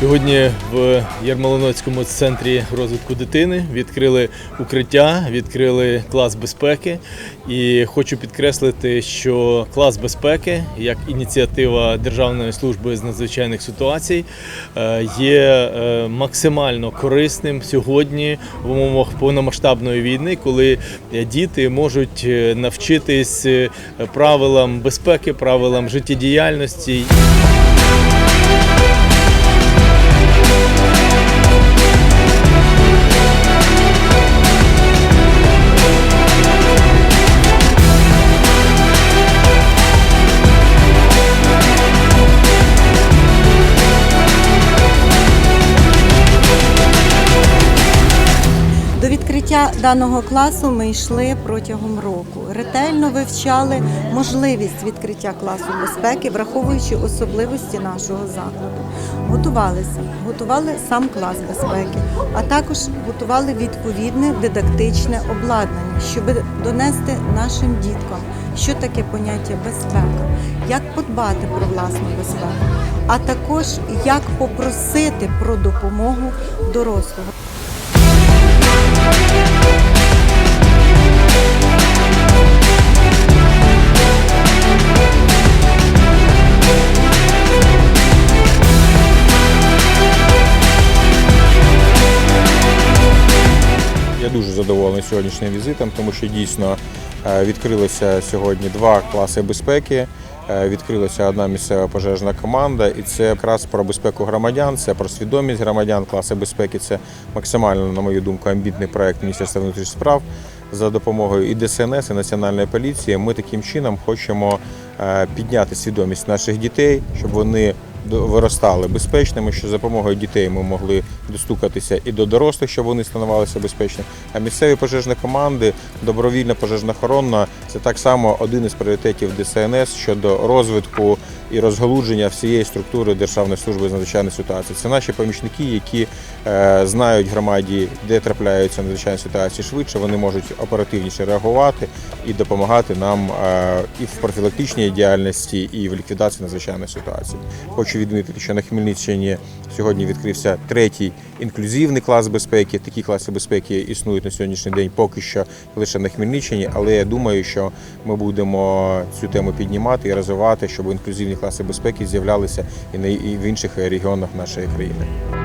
Сьогодні в Ярмолиноцькому центрі розвитку дитини відкрили укриття, відкрили клас безпеки. І хочу підкреслити, що клас безпеки як ініціатива Державної служби з надзвичайних ситуацій е, є е, максимально корисним сьогодні в умовах повномасштабної війни, коли діти можуть е, навчитись правилам безпеки, правилам життєдіяльності. До відкриття даного класу ми йшли протягом року. Ретельно вивчали можливість відкриття класу безпеки, враховуючи особливості нашого закладу. Готувалися, готували сам клас безпеки, а також готували відповідне дидактичне обладнання, щоб донести нашим діткам, що таке поняття безпека, як подбати про власну безпеку, а також як попросити про допомогу дорослого. Дуже задоволений сьогоднішнім візитом, тому що дійсно е, відкрилися сьогодні два класи безпеки. е, Відкрилася одна місцева пожежна команда, і це якраз про безпеку громадян, це про свідомість громадян. Класи безпеки це максимально, на мою думку, амбітний проект Міністерства внутрішніх справ. За допомогою і ДСНС, і національної поліції ми таким чином хочемо е, підняти свідомість наших дітей, щоб вони виростали безпечними, що за допомогою дітей ми могли достукатися і до дорослих, щоб вони становилися безпечними. А місцеві пожежні команди, добровільна пожежна охорона це так само один із пріоритетів ДСНС щодо розвитку і розгалудження всієї структури Державної служби з надзвичайних ситуацій. Це наші помічники, які е, знають громаді, де трапляються надзвичайні ситуації швидше. Вони можуть оперативніше реагувати і допомагати нам е, і в профілактичній діяльності, і в ліквідації надзвичайних ситуацій. Хочу відмітити, що на Хмельниччині сьогодні відкрився третій інклюзивний клас безпеки. Такі класи безпеки існують на сьогоднішній день поки що лише на Хмельниччині, але я думаю, що ми будемо цю тему піднімати і розвивати, щоб інклюзивні класи безпеки з'являлися і в інших регіонах нашої країни.